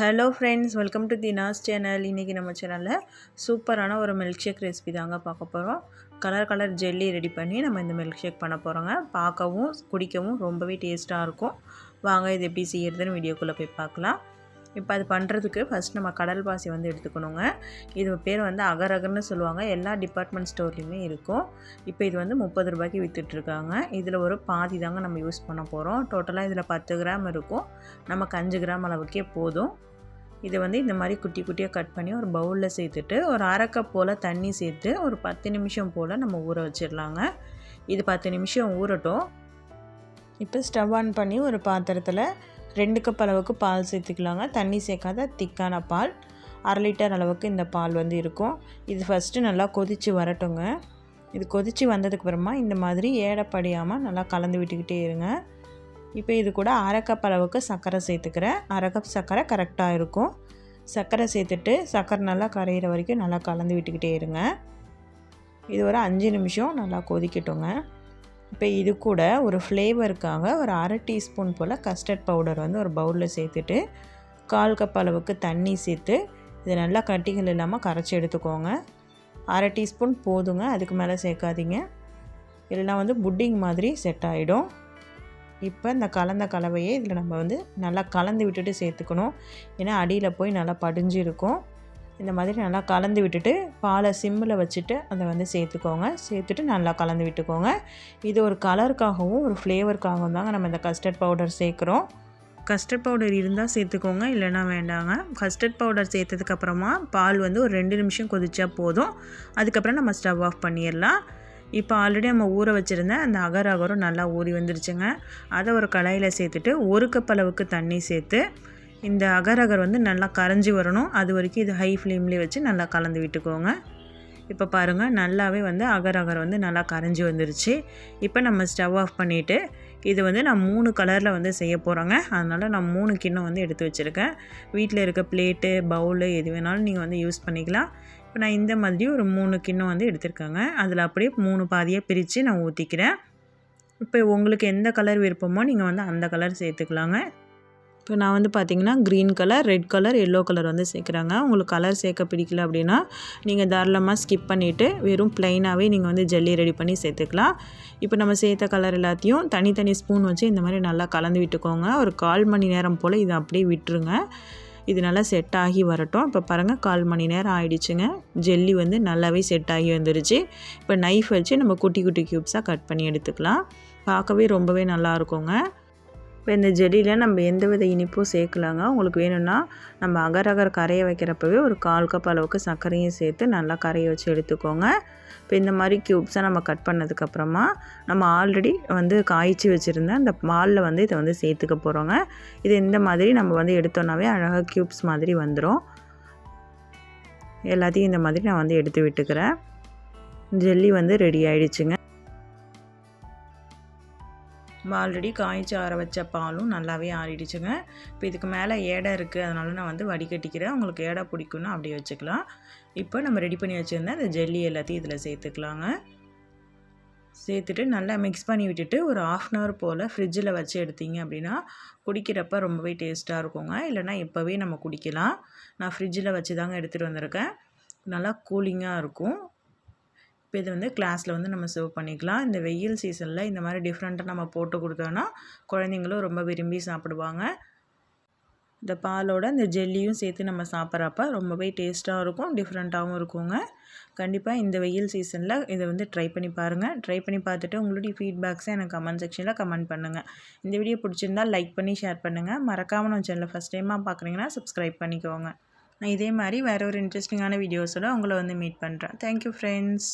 Hello friends welcome to Dina's channel இன்றைக்கி நம்ம சேனலில் சூப்பரான ஒரு மில்க் ஷேக் ரெசிபி தாங்க பார்க்க போகிறோம் கலர் கலர் ஜெல்லி ரெடி பண்ணி நம்ம இந்த மில்க் ஷேக் பண்ண போகிறோங்க பார்க்கவும் குடிக்கவும் ரொம்பவே டேஸ்ட்டாக இருக்கும். வாங்க இது எப்படி செய்கிறதுன்னு வீடியோக்குள்ளே போய் பார்க்கலாம். இப்போ அது பண்ணுறதுக்கு ஃபஸ்ட் நம்ம கடல் பாசி வந்து எடுத்துக்கணுங்க. இது பேர் வந்து அகர் அகர்னு சொல்லுவாங்க. எல்லா டிபார்ட்மெண்ட் ஸ்டோர்லேயுமே இருக்கும். இப்போ இது வந்து முப்பது ரூபாய்க்கு விற்றுட்ருக்காங்க இதில் ஒரு பாதி தாங்க நம்ம யூஸ் பண்ண போகிறோம் டோட்டலாக இதில் பத்து கிராம் இருக்கும். நமக்கு அஞ்சு கிராம் அளவுக்கே போதும். இதை வந்து இந்த மாதிரி குட்டி குட்டியாக கட் பண்ணி ஒரு பவுலில் சேர்த்துட்டு ஒரு அரை கப் போல் தண்ணி சேர்த்து ஒரு பத்து நிமிஷம் போல் நம்ம ஊற வச்சிடலாங்க. இது பத்து நிமிஷம் ஊறட்டும். இப்போ ஸ்டவ் ஆன் பண்ணி ஒரு பாத்திரத்தில் ரெண்டு கப் அளவுக்கு பால் சேர்த்துக்கலாங்க. தண்ணி சேர்க்காத திக்கான பால். அரை லிட்டர் அளவுக்கு இந்த பால் வந்து இருக்கும். இது ஃபஸ்ட்டு நல்லா கொதித்து வரட்டுங்க. இது கொதித்து வந்ததுக்கப்புறமா இந்த மாதிரி ஏடப்படியாமல் நல்லா கலந்து விட்டுக்கிட்டே இருங்க. இப்போ இது கூட அரை கப் அளவுக்கு சர்க்கரை சேர்த்துக்கிறேன். அரை கப் சர்க்கரை கரெக்டாக இருக்கும். சர்க்கரை சேர்த்துட்டு சர்க்கரை நல்லா கரையிற வரைக்கும் நல்லா கலந்து விட்டுக்கிட்டே இருங்க. இது ஒரு அஞ்சு நிமிஷம் நல்லா கொதிக்கட்டுங்க. இப்போ இது கூட ஒரு ஃப்ளேவருக்காக ஒரு அரை டீஸ்பூன் போல் கஸ்டர்ட் பவுடர் வந்து ஒரு பவுலில் சேர்த்துட்டு கால் கப் அளவுக்கு தண்ணி சேர்த்து இது நல்லா கட்டிகள் இல்லாமல் கரைச்சி எடுத்துக்கோங்க. அரை டீஸ்பூன் போதுங்க அதுக்கு மேலே சேர்க்காதீங்க. இல்லைனா வந்து புட்டிங் மாதிரி செட் ஆகிடும் இப்போ இந்த கலந்த கலவையை இதில் நம்ம வந்து நல்லா கலந்து விட்டுட்டு சேர்த்துக்கணும். ஏன்னா அடியில் போய் நல்லா படிஞ்சு இருக்கும் இந்த மாதிரி நல்லா கலந்து விட்டுட்டு பாலை சிம்மில் வச்சுட்டு அதை வந்து சேர்த்துக்கோங்க. சேர்த்துட்டு நல்லா கலந்து விட்டுக்கோங்க. இது ஒரு கலருக்காகவும் ஒரு ஃப்ளேவருக்காகவும் தாங்க நம்ம இந்த கஸ்டர்ட் பவுடர் சேர்க்குறோம். கஸ்டர்ட் பவுடர் இருந்தால் சேர்த்துக்கோங்க இல்லைனா வேண்டாங்க. கஸ்டர்ட் பவுடர் சேர்த்ததுக்கப்புறமா பால் வந்து ஒரு ரெண்டு நிமிஷம் கொதிச்சா போதும். அதுக்கப்புறம் நம்ம ஸ்டவ் ஆஃப் பண்ணிடலாம். இப்போ ஆல்ரெடி நம்ம ஊற வச்சுருந்தேன் அந்த அகர் அகரும் நல்லா ஊறி வந்துருச்சுங்க. அதை ஒரு கடாயில் சேர்த்துட்டு ஒரு கப் அளவுக்கு தண்ணி சேர்த்து இந்த அகர் அகர் வந்து நல்லா கரைஞ்சி வரணும். அது வரைக்கும் இது ஹை ஃப்ளேம்லேயே வச்சு நல்லா கலந்து விட்டுக்கோங்க. இப்போ பாருங்கள் நல்லாவே வந்து அகர் அகர் வந்து நல்லா கரைஞ்சி வந்துருச்சு. இப்போ நம்ம ஸ்டவ் ஆஃப் பண்ணிவிட்டு இது வந்து நான் மூணு கலரில் வந்து செய்ய போகிறோங்க அதனால் நான் மூணு கிண்ணம் வந்து எடுத்து வச்சுருக்கேன். வீட்டில் இருக்க பிளேட்டு பவுலு எது வேணாலும் நீங்கள் வந்து யூஸ் பண்ணிக்கலாம். இப்போ நான் இந்த மாதிரி ஒரு மூணு கிண்ணம் வந்து எடுத்திருக்கேங்க. அதில் அப்படியே மூணு பாதியாக பிரித்து நான் ஊற்றிக்கிறேன். இப்போ உங்களுக்கு எந்த கலர் விருப்பமோ நீங்கள் வந்து அந்த கலர் சேர்த்துக்கலாங்க. இப்போ நான் வந்து பார்த்திங்கன்னா green colour red colour yellow colour வந்து சேர்க்குறாங்க. உங்களுக்கு கலர் சேர்க்க பிடிக்கல அப்படின்னா நீங்கள் தாராளமாக ஸ்கிப் பண்ணிவிட்டு வெறும் ப்ளைனாகவே நீங்கள் வந்து ஜல்லி ரெடி பண்ணி சேர்த்துக்கலாம். இப்போ நம்ம சேர்த்த கலர் எல்லாத்தையும் தனித்தனி ஸ்பூன் வச்சு இந்த மாதிரி நல்லா கலந்து விட்டுக்கோங்க. ஒரு கால் மணி நேரம் போல் இதை அப்படியே விட்டுருங்க. இது நல்லா செட் ஆகி வரட்டும். இப்போ பாருங்கள் கால் மணி நேரம் ஆகிடுச்சுங்க ஜெல்லி வந்து நல்லாவே செட் ஆகி வந்துருச்சு. இப்போ நைஃப் வச்சு நம்ம குட்டி குட்டி க்யூப்ஸாக கட் பண்ணி எடுத்துக்கலாம். பார்க்கவே ரொம்பவே நல்லா இருக்குங்க. இப்போ இந்த ஜெல்லியில் நம்ம எந்த வித இனிப்பும் சேர்க்கலாங்க. உங்களுக்கு வேணும்னா நம்ம அகர் அகர் கரைய வைக்கிறப்பவே ஒரு கால் கப் அளவுக்கு சர்க்கரையும் சேர்த்து நல்லா கரையை வச்சு எடுத்துக்கோங்க. இப்போ இந்த மாதிரி க்யூப்ஸாக நம்ம கட் பண்ணதுக்கப்புறமா நம்ம ஆல்ரெடி வந்து காய்ச்சி வச்சுருந்த அந்த மாலில் வந்து இதை வந்து சேர்த்துக்க போகிறோங்க இது இந்த மாதிரி நம்ம வந்து எடுத்தோன்னாவே அழகாக க்யூப்ஸ் மாதிரி வந்துடும் எல்லாத்தையும் இந்த மாதிரி நான் வந்து எடுத்து விட்டுக்கிறேன். ஜெல்லி வந்து ரெடி ஆகிடுச்சுங்க ஆல்ரெடி காய்ச்சி ஆற வச்ச பாலும் நல்லாவே ஆறிடுச்சுங்க. இப்போ இதுக்கு மேலே ஏடை இருக்குது அதனால நான் வந்து வடிகட்டிக்கிறேன். உங்களுக்கு ஏடை பிடிக்குன்னா அப்படியே வச்சுக்கலாம். இப்போ நம்ம ரெடி பண்ணி வச்சுருந்தேன் அந்த ஜெல்லி எல்லாத்தையும் இதில் சேர்த்துக்கலாங்க. சேர்த்துட்டு நல்லா மிக்ஸ் பண்ணி விட்டுட்டு ஒரு ஆஃப் அன் ஹவர் போல் ஃப்ரிட்ஜில் வச்சு எடுத்தீங்க அப்படின்னா குடிக்கிறப்ப ரொம்பவே டேஸ்ட்டாக இருக்குங்க. இல்லைனா இப்போவே நம்ம குடிக்கலாம். நான் ஃப்ரிட்ஜில் வச்சு தாங்க எடுத்துகிட்டு வந்திருக்கேன். நல்லா கூலிங்காக இருக்கும். இப்போ இது வந்து கிளாஸில் வந்து நம்ம சர்வ் பண்ணிக்கலாம். இந்த வெயில் சீசனில் இந்த மாதிரி டிஃப்ரெண்ட்டாக நம்ம போட்டு கொடுத்தோன்னா குழந்தைங்களும் ரொம்ப விரும்பி சாப்பிடுவாங்க. இந்த பாலோட இந்த ஜெல்லியும் சேர்த்து நம்ம சாப்பிட்றப்ப ரொம்பவே டேஸ்ட்டாகவும் இருக்கும் டிஃப்ரெண்ட்டாகவும் இருக்குங்க. கண்டிப்பாக இந்த வெயில் சீசனில் இதை வந்து ட்ரை பண்ணி பாருங்கள் ட்ரை பண்ணி பார்த்துட்டு உங்களுடைய ஃபீட்பேக்ஸை எனக்கு கமெண்ட் செக்ஷனில் கமெண்ட் பண்ணுங்கள் இந்த வீடியோ பிடிச்சிருந்தால் லைக் பண்ணி ஷேர் பண்ணுங்கள் மறக்காமல் நம்ம சேனலில் ஃபஸ்ட் டைமாக பார்க்குறீங்கன்னா சப்ஸ்கிரைப் பண்ணிக்கோங்க. நான் இதே மாதிரி வேறு ஒரு இன்ட்ரெஸ்டிங்கான வீடியோஸோட உங்களை வந்து மீட் பண்ணுறேன் தேங்க்யூ ஃப்ரெண்ட்ஸ்